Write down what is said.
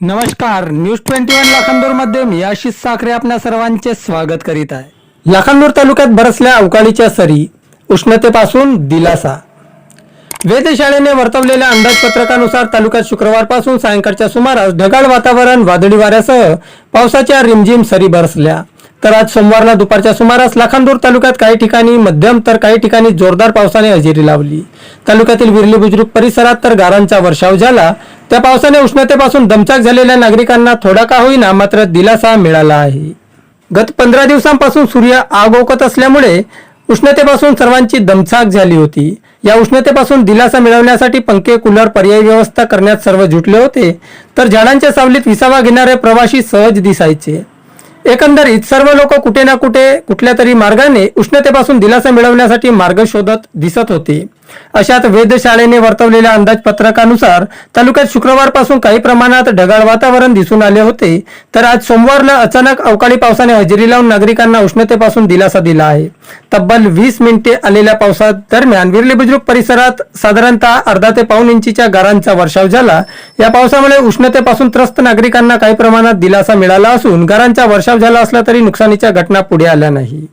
नमस्कार news twenty one लाखांदूरमध्ये मी आशिष साखरे आपल्या सर्वांचे स्वागत करीत आहे. लाखांदूर तालुक्यात बरसल्या अवकाळीच्या सरी उष्णतेपासून दिलासा. वेधशाळेने वर्तवलेल्या अंदाजपत्रकानुसार तालुक्यात शुक्रवारपासून सायंकाळच्या सुमारास ढगाळ वातावरण वादळी वाऱ्यासह पावसाच्या रिमझिम सरी बरसल्या. तर आज सोमवारला दुपारच्या सुमारास लाखांदूर तालुक्यात काही ठिकाणी मध्यम तर काही ठिकाणी जोरदार पावसाने हजेरी लावली. तालुक्यातील विरली बुजुर्ग परिसरात तर गारांचा वर्षाव झाला. त्या पावसाने उष्णतेपासून दमचाक झालेल्या नागरिकांना थोडा का होईना मात्र दिलासा मिळाला आहे. गत पंधरा दिवसांपासून सूर्य आग ओकत असल्यामुळे उष्णतेपासून सर्वांची दमछाक झाली होती. या उष्णतेपासून दिलासा मिळवण्यासाठी पंखे कूलर पर्यायी व्यवस्था करण्यात सर्व जुटले होते. तर झाडांच्या सावलीत विसावा घेणारे प्रवासी सहज दिसायचे. एकंदरीत सर्व लोक कुठे ना कुठे कुठल्या तरी मार्गाने उष्णतेपासून दिलासा मिळवण्यासाठी मार्ग शोधत दिसत होते. अशात वेधशाळेने वर्तवलेल्या अंदाजपत्रकानुसार तालुक्यात शुक्रवारपासून काही प्रमाणात ढगाळ वातावरण दिसून आले होते तर आज सोमवारला अचानक अवकाळी पावसाने हजेरी लावून नागरिकांना उष्णतेपासून दिलासा दिला आहे. तब्बल वीस मिनिटे आलेल्या पावसादरम्यान विरली बुजुर्ग परिसरात साधारणतः अर्धा ते पाऊन इंचीच्या गारांचा वर्षाव झाला. या पावसामुळे उष्णतेपासून त्रस्त नागरिकांना काही प्रमाणात दिलासा मिळाला असून गारांचा वर्षाव झाला असला तरी नुकसानीच्या घटना पुढे आल्या नाही.